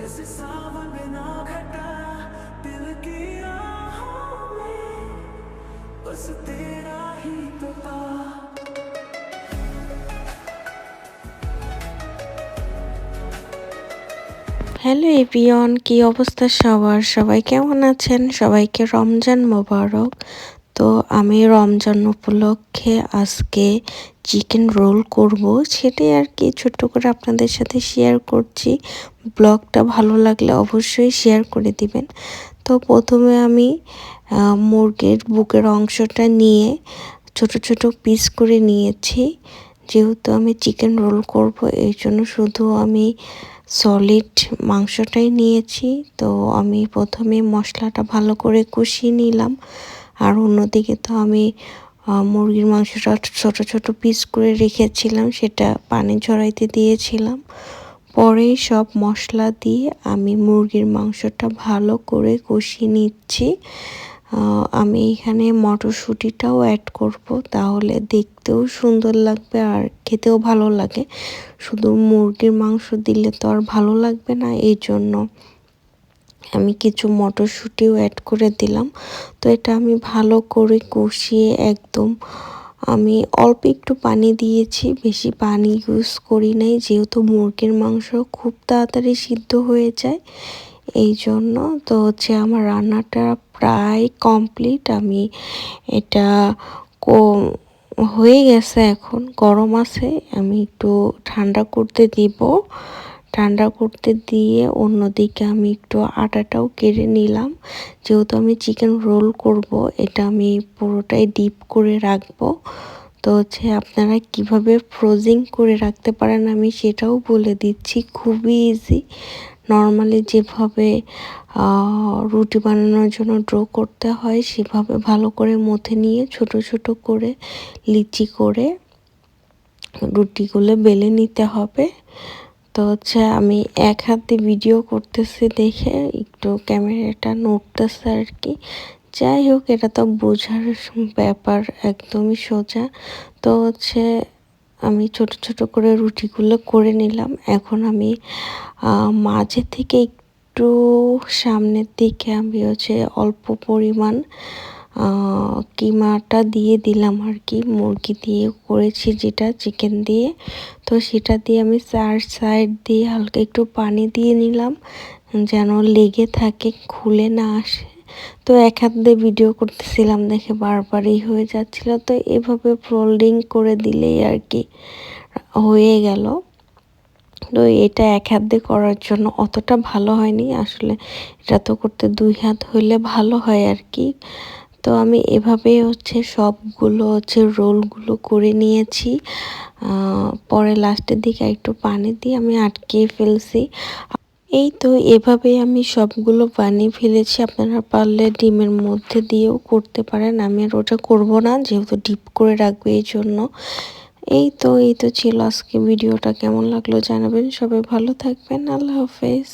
जैसे सावन में ना घटा दिल की आहों में बस तेरा ही तो था হ্যালো এভিয়ন কি অবস্থা সবার সবাই কেমন আছেন সবাইকে রমজান মোবারক তো আমি রমজান উপলক্ষে আজকে চিকেন রোল করব, সেটাই আর কি ছোট্ট করে আপনাদের সাথে শেয়ার করছি। ব্লগটা ভালো লাগলে অবশ্যই শেয়ার করে দিবেন। তো প্রথমে আমি মুরগির বুকের অংশটা নিয়ে ছোট ছোট পিস করে নিয়েছি। যেহেতু আমি চিকেন রোল করব, এই জন্য শুধু আমি সলিড মাংসটাই নিয়েছি। তো আমি প্রথমে মশলাটা ভালো করে কষিয়ে নিলাম। আর অন্যদিকে তো আমি মুরগির মাংসটা ছোট ছোট পিস করে রেখেছিলাম, সেটা পানি ঝরাইতে দিয়েছিলাম। পরেই সব মশলা দিয়ে আমি মুরগির মাংসটা ভালো করে কষিয়ে নিচ্ছি। আমি এখানে মটরশুঁটিটাও অ্যাড করব, তাহলে দেখতেও সুন্দর লাগবে আর খেতেও ভালো লাগে। শুধু মুরগির মাংস দিলে তো আর ভালো লাগবে না, এই জন্য। আমি কিছু মটরশুঁটিও অ্যাড করে দিলাম। তো এটা আমি ভালো করে কষিয়ে একদম আমি অল্প একটু পানি দিয়েছি, বেশি পানি ইউজ করি নাই, যেহেতু মুরগির মাংস খুব তাড়াতাড়ি সিদ্ধ হয়ে যায়, এই জন্য তো হচ্ছে আমার রান্নাটা প্রায় কমপ্লিট আমি এটা হয়ে গেছে এখন, গরম আছে, আমি একটু ঠান্ডা করতে দিব। ঠান্ডা করতে দিয়ে অন্যদিকে আমি একটু আটাটাও কেড়ে নিলাম। যেহেতু আমি চিকেন রোল করব, এটা আমি পুরোটাই ডিপ করে রাখব। তো হচ্ছে আপনারা কীভাবে ফ্রোজিং করে রাখতে পারেন আমি সেটাও বলে দিচ্ছি, খুবই ইজি নর্মালি যেভাবে রুটি বানানোর জন্য ড্র করতে হয়, সেভাবে ভালো করে মথে নিয়ে ছোট ছোট করে লিচি করে রুটিগুলো বেলে নিতে হবে। তো হচ্ছে আমি এক হাতে ভিডিও করতেছি দেখে একটু ক্যামেরাটা নড়তেছে আর কি। যাই হোক, এটা তো বোঝার ব্যাপার, একদমই সোজা। তো হচ্ছে আমি ছোট ছোট করে রুটিগুলো করে নিলাম। এখন আমি মাঝে থেকে একটু সামনের দিকে আমি হচ্ছে অল্প পরিমাণ কিমাটা দিয়ে দিলাম আর কি, মুরগি দিয়ে করেছি যেটা চিকেন দিয়ে। তো সেটা দিয়ে আমি চার সাইড দিয়ে হালকা একটু পানি দিয়ে নিলাম, যেন লেগে থাকে, খুলে না আসে। তো এক হাত দিয়ে ভিডিও করতেছিলাম দেখে বারবারই হয়ে যাচ্ছিল। তো এভাবে ফোল্ডিং করে দিলেই আর কি হয়ে গেল। তো এটা এক হাত দিয়ে করার জন্য অতটা ভালো হয়নি। আসলে এটা তো করতে দুই হাত হইলে ভালো হয় আর কি। তো আমি এভাবে হচ্ছে সবগুলো হচ্ছে রোলগুলো করে নিয়েছি। পরে লাস্টের দিকে একটু পানি দিয়ে আমি আটকে ফেলছি। এই তো এভাবেই আমি সবগুলো বানিয়ে ফেলেছি। আপনারা পারলে ডিমের মধ্যে দিয়েও করতে পারেন। আমি আর ওটা করব না, যেহেতু ডিপ করে রাখব এই জন্য। এই তো এই তো ছিল আজকে ভিডিওটা। কেমন লাগল জানাবেন সবাই ভালো থাকবেন। আল্লাহ হাফেজ।